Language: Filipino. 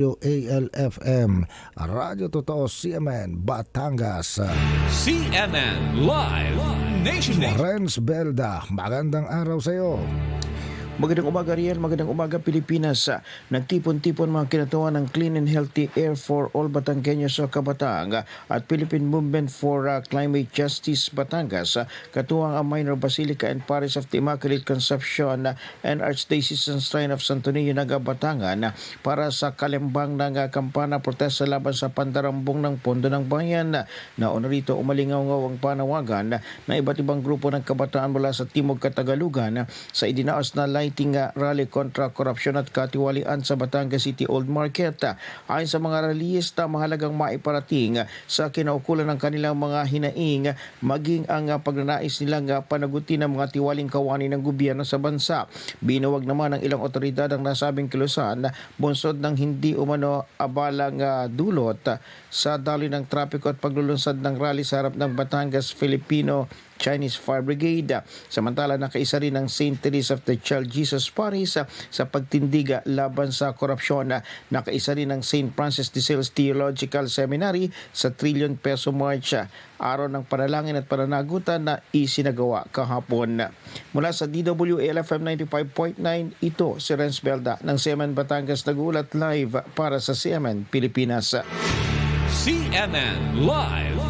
ALFM, Radyo Totoo CMN, Batangas. CNN Live Nationwide. Renz Belda, magandang araw sa iyo. Magandang umaga Riel, magandang umaga Pilipinas. Nagtipon-tipon mga kinatuan ng Clean and Healthy Air for All Batanggenyos sa Kabatang at Philippine Movement for uh, Climate Justice Batangas. Katuwang ang Minor Basilica and Parish of the Immaculate Conception and Archdiocesan Shrine of Santo Niño Naga Batangan para sa kalembang ng kampana protesta laban sa pandarambong ng Pondo ng Bayan. Nauna rito umalingaw ang panawagan na iba't ibang grupo ng kabataan mula sa Timog Katagalugan sa idinaos na lighting uh, rally kontra korupsyon at katiwalian sa Batangas City Old Market. Ayon sa mga rallyista, mahalagang maiparating sa kinaukulan ng kanilang mga hinaing maging ang pagnanais nilang panagutin ng mga tiwaling kawani ng gobyerno sa bansa. Binuwag naman ng ilang otoridad ang nasabing kilusan bunsod ng hindi umano abalang uh, dulot sa daloy ng trapiko at paglulunsad ng rally sa harap ng Batangas Filipino Chinese Fire Brigade. Samantala, nakaisa rin ang St. Teresa of the Child Jesus Paris sa pagtindiga laban sa korupsyon. Nakaisa rin ang St. Francis de Sales Theological Seminary sa Trillion Peso March. Araw ng panalangin at pananagutan na isinagawa kahapon. Mula sa DWLFM 95.9, ito si Renz Belda ng CMN Batangas nagulat live para sa CMN Pilipinas. CNN Live